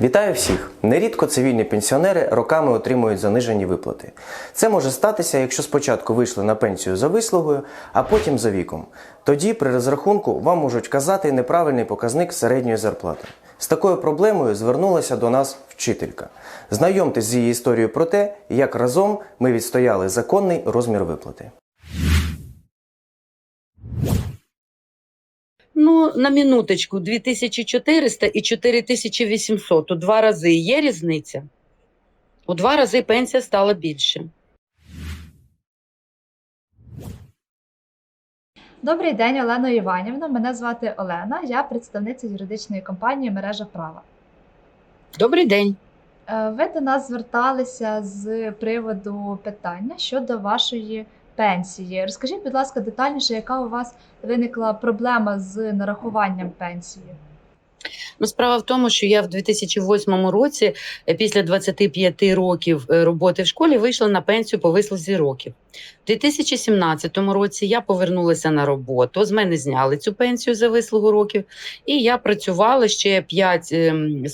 Вітаю всіх! Нерідко цивільні пенсіонери роками отримують занижені виплати. Це може статися, якщо спочатку вийшли на пенсію за вислугою, а потім за віком. Тоді при розрахунку вам можуть казати неправильний показник середньої зарплати. З такою проблемою звернулася до нас вчителька. Знайомтесь з її історією про те, як разом ми відстояли законний розмір виплати. Ну, на минуточку, 2400 і 4800. У два рази є різниця. У два рази пенсія стала більше. Добрий день, Олено Іванівна. Мене звати Олена. Я представниця юридичної компанії Мережа права. Добрий день. Е, Ви до нас зверталися з приводу питання щодо вашої пенсії. Розкажіть, будь ласка, детальніше, яка у вас виникла проблема з нарахуванням пенсії? Ну, справа в тому, що я в 2008 році, е, після 25 років е, роботи в школі, вийшла на пенсію по вислузі років. У 2017 році я повернулася на роботу. З мене зняли цю пенсію за вислугу років, і я працювала ще 5 ем,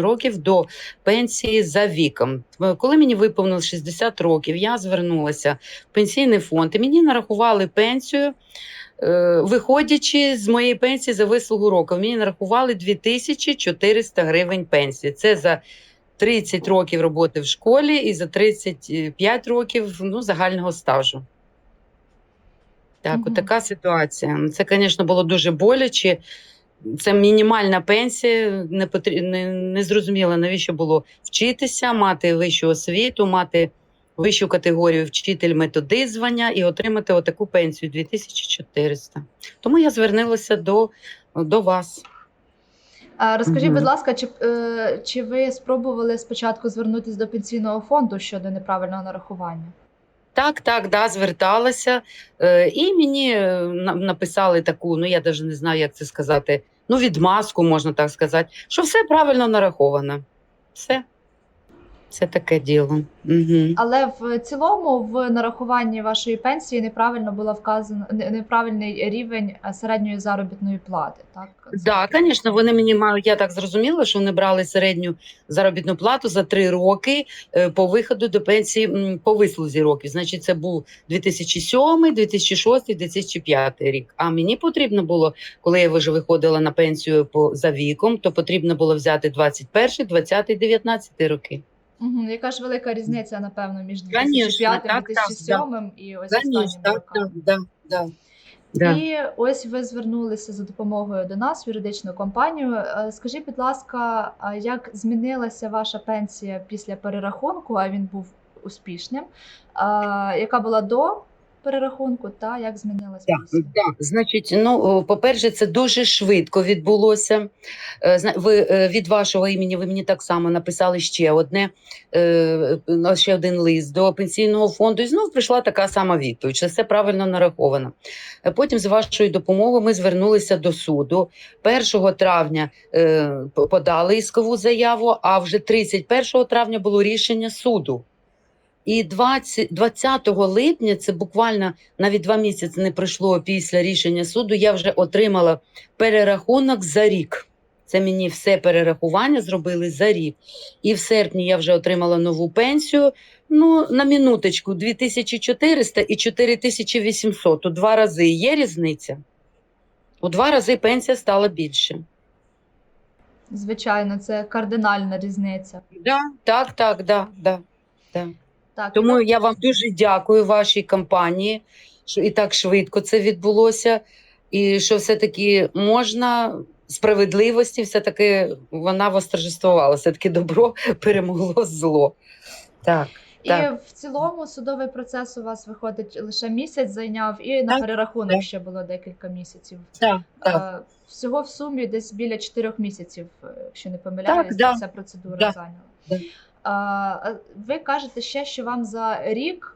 років до пенсії за віком. Е, Коли мені виповнилось 60 років, я звернулася в пенсійний фонд і мені нарахували пенсію. Е, Виходячи з моєї пенсії за вислугу років, мені нарахували 2400 гривень пенсії. Це за 30 років роботи в школі і за 35 років ну, загального стажу. Так, от така ситуація. Це, звісно, було дуже боляче. Це мінімальна пенсія, не, потрі... не, не зрозуміло, навіщо було вчитися, мати вищу освіту, мати вищу категорію вчитель методи звання і отримати отаку пенсію 2400. Тому я звернулася до, до вас. Розкажіть, будь ласка, чи, е, чи ви спробували спочатку звернутися до пенсійного фонду щодо неправильного нарахування? Так, так, да, зверталася. Е, і мені е, написали таку, ну я навіть не знаю, як це сказати, ну, відмазку, можна так сказати, що все правильно нараховано. Все. Це таке діло. Угу. Але в цілому в нарахуванні вашої пенсії неправильно було вказано неправильний рівень е, середньої заробітної плати. Так, Так, звісно, вони мені мають, я так зрозуміла, що вони брали середню заробітну плату за три роки е, по виходу до пенсії по вислузі років. Значить, це був 2007, 2006, 2005 рік. А мені потрібно було, коли я вже виходила на пенсію по за віком, то потрібно було взяти 21, 20, 19 роки. Угу. Яка ж велика різниця, напевно, між Конечно, 2005 так, так, 2007 і ось останнім? останніми роками. да, да. Да. І ось ви звернулися за допомогою до нас в юридичну компанію. Е, Скажіть, будь ласка, як змінилася ваша пенсія після перерахунку? А він був успішним? Яка була до перерахунку, та як змінилася Так, так. Значить, ну, по-перше, це дуже швидко відбулося. Е, Ви е, від вашого імені ви мені так само написали ще одне, е, ще один лист до пенсійного фонду. І знов прийшла така сама відповідь, що все правильно нараховано. Потім, з вашою допомогою, ми звернулися до суду. 1 травня подали іскову заяву, а вже 31 травня було рішення суду. І 20, 20 липня, це буквально навіть два місяці не пройшло після рішення суду, я вже отримала перерахунок за рік. Це мені все перерахування зробили за рік. І в серпні я вже отримала нову пенсію. Ну, на минуточку, 2400 і 4800. У два рази є різниця. У два рази пенсія стала більше. Звичайно, це кардинальна різниця. Да, так, так, да, да, да. Так, Тому я вам дуже дякую вашій компанії, що і так швидко це відбулося, і що все-таки можна справедливості, все-таки вона восторжествувала, все-таки добро перемогло зло. Так, І так. в цілому судовий процес у вас виходить лише місяць зайняв, і на Так, перерахунок так. ще було декілька місяців. так, так. Е, Всього в сумі десь біля 4 місяців, е, якщо не помиляюсь, да. ця процедура Да. зайняла. Да. Ви кажете ще, що вам за рік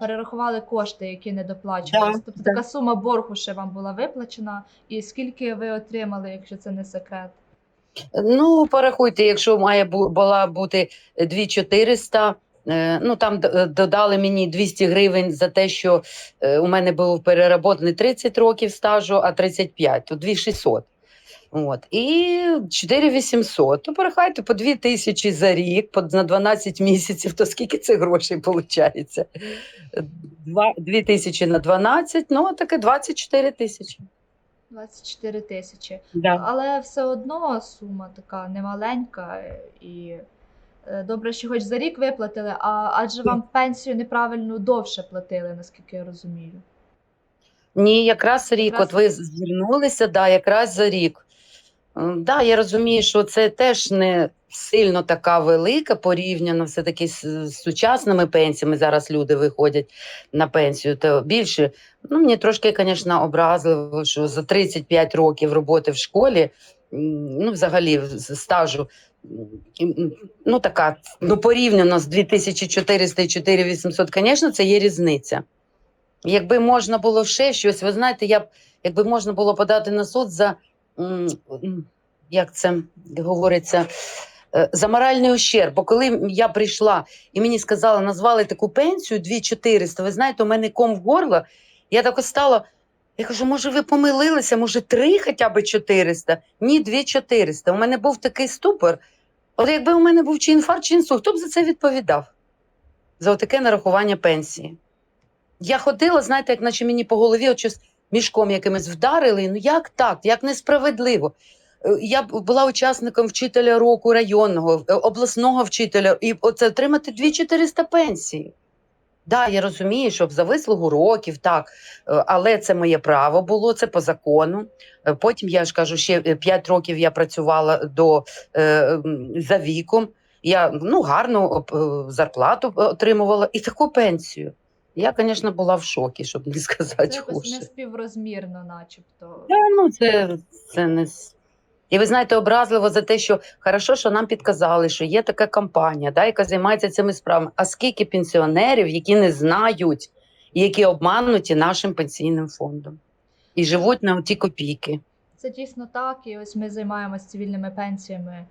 перерахували кошти, які не доплачувалися. Да, Тобто да. така сума боргу ще вам була виплачена, і скільки ви отримали, якщо це не секрет? Ну, порахуйте, якщо має бу- була бути 2400, е, ну там додали мені 200 гривень за те, що е, у мене був переработаний 30 років стажу, а 35, то 2600. От. І 4800. То порахайте по 2 тисячі за рік, по, на 12 місяців, то скільки це грошей виходить? 2, 2 тисячі на 12, ну таке 24 тисячі. 24 тисячі. Да. Але все одно сума така немаленька і е, добре, що хоч за рік виплатили, а адже вам пенсію неправильно довше платили, наскільки я розумію. Ні, якраз рік. Якраз От ви звернулися, да, якраз за рік. Да, я розумію, що це теж не сильно така велика порівняно все-таки з, сучасними пенсіями. Зараз люди виходять на пенсію, то більше. Ну, мені трошки, звісно, образливо, що за 35 років роботи в школі, ну, взагалі, стажу, ну, така, ну, порівняно з 2400 і 4800, звісно, це є різниця. Якби можна було ще щось, ви знаєте, я б, якби можна було подати на суд за, як це говориться, е, за моральний ущерб. Бо коли я прийшла і мені сказали, назвали таку пенсію 2400, ви знаєте, у мене ком в горло, я так стала, я кажу, може, ви помилилися, може, три хоча б 400? Ні, 2400. У мене був такий ступор. От якби у мене був чи інфаркт, чи інсульт, хто б за це відповідав? За таке нарахування пенсії. Я ходила, знаєте, як наче мені по голові от щось мішком якимось вдарили. Ну як так? Як несправедливо? Е, Я була учасником вчителя року районного, е, обласного вчителя, і оце отримати 2400 пенсії. Да, я розумію, що за вислугу років, так, е, але це моє право було, це по закону. Потім я ж кажу, ще 5 років я працювала до, за віком. Я ну, гарну зарплату отримувала і таку пенсію. Я, звісно, була в шокі, щоб не Це сказати якось хуже. неспіврозмірно, начебто. Та, ну, це, це не... І ви знаєте, образливо за те, що хорошо, що нам підказали, що є така компанія, да, яка займається цими справами. А скільки пенсіонерів, які не знають, і які обмануті нашим пенсійним фондом і живуть на ті копійки. Це дійсно так. І ось ми займаємося цивільними пенсіями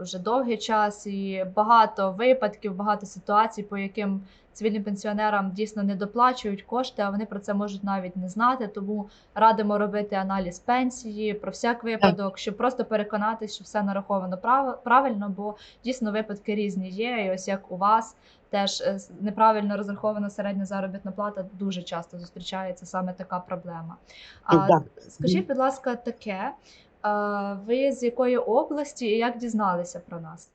вже довгий час, і багато випадків, багато ситуацій, по яким цивільним пенсіонерам дійсно не доплачують кошти, а вони про це можуть навіть не знати. Тому радимо робити аналіз пенсії про всяк випадок, щоб просто переконатися, що все нараховано прав- правильно, бо дійсно випадки різні є. І ось як у вас. Теж е, неправильно розрахована середня заробітна плата дуже часто зустрічається саме така проблема. А скажіть, будь ласка, таке. Ви з якої області і як дізналися про нас?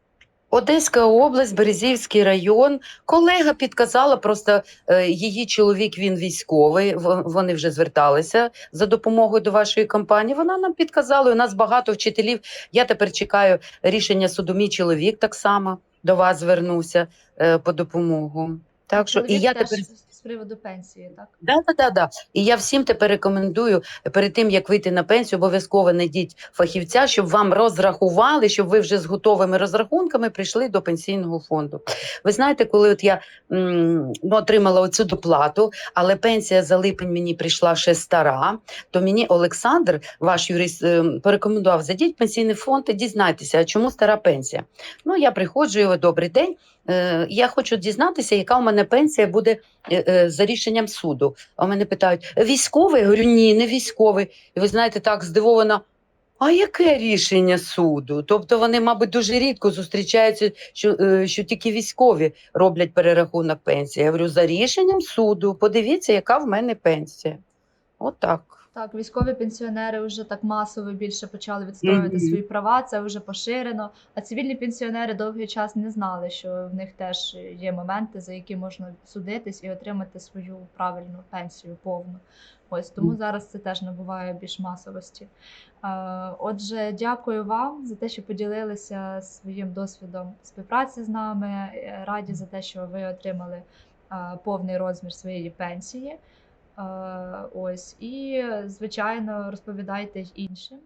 Одеська область, Березівський район. Колега підказала, просто е, її чоловік він військовий. Вони вже зверталися за допомогою до вашої компанії. Вона нам підказала. У нас багато вчителів. Я тепер чекаю рішення суду. Мій чоловік так само до вас звернувся е, по допомогу. Так що і я тепер з приводу пенсії, так? Да, да, да, да. І я всім тепер рекомендую перед тим, як вийти на пенсію, обов'язково знайдіть фахівця, щоб вам розрахували, щоб ви вже з готовими розрахунками прийшли до пенсійного фонду. Ви знаєте, коли от я ну, отримала оцю доплату, але пенсія за липень мені прийшла ще стара, то мені Олександр, ваш юрист, е, порекомендував зайдіть пенсійний фонд і дізнайтеся, чому стара пенсія. Ну, я приходжу, його добрий день. Е, Я хочу дізнатися, яка у мене пенсія буде е, е, за рішенням суду. А мене питають: військовий? Я говорю, ні, не військовий. І ви знаєте, так здивована. А яке рішення суду? Тобто вони, мабуть, дуже рідко зустрічаються, що, е, що тільки військові роблять перерахунок пенсії. Я говорю, за рішенням суду, подивіться, яка в мене пенсія. Отак. Так, військові пенсіонери вже так масово більше почали відстоювати Мгм. свої права, це вже поширено. А цивільні пенсіонери довгий час не знали, що в них теж є моменти, за які можна судитись і отримати свою правильну пенсію повну. Ось тому Мгм. зараз це теж набуває більш масовості. Отже, дякую вам за те, що поділилися своїм досвідом співпраці з нами. Раді за те, що ви отримали повний розмір своєї пенсії. Е, Ось і звичайно розповідайте іншим.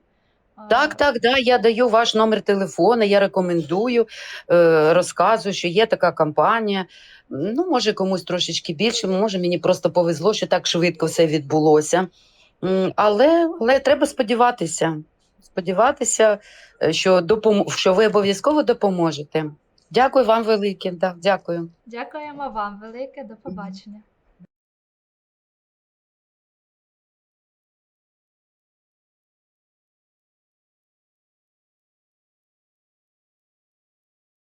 Е, Так, так, да, я даю ваш номер телефону, я рекомендую, е, розказую, що є така компанія. Ну, може, комусь трошечки більше, може, мені просто повезло, що так швидко все відбулося. Але, але треба сподіватися, сподіватися, що, допом... що ви обов'язково допоможете. Дякую вам велике. Да, дякую. Дякуємо вам велике. До побачення.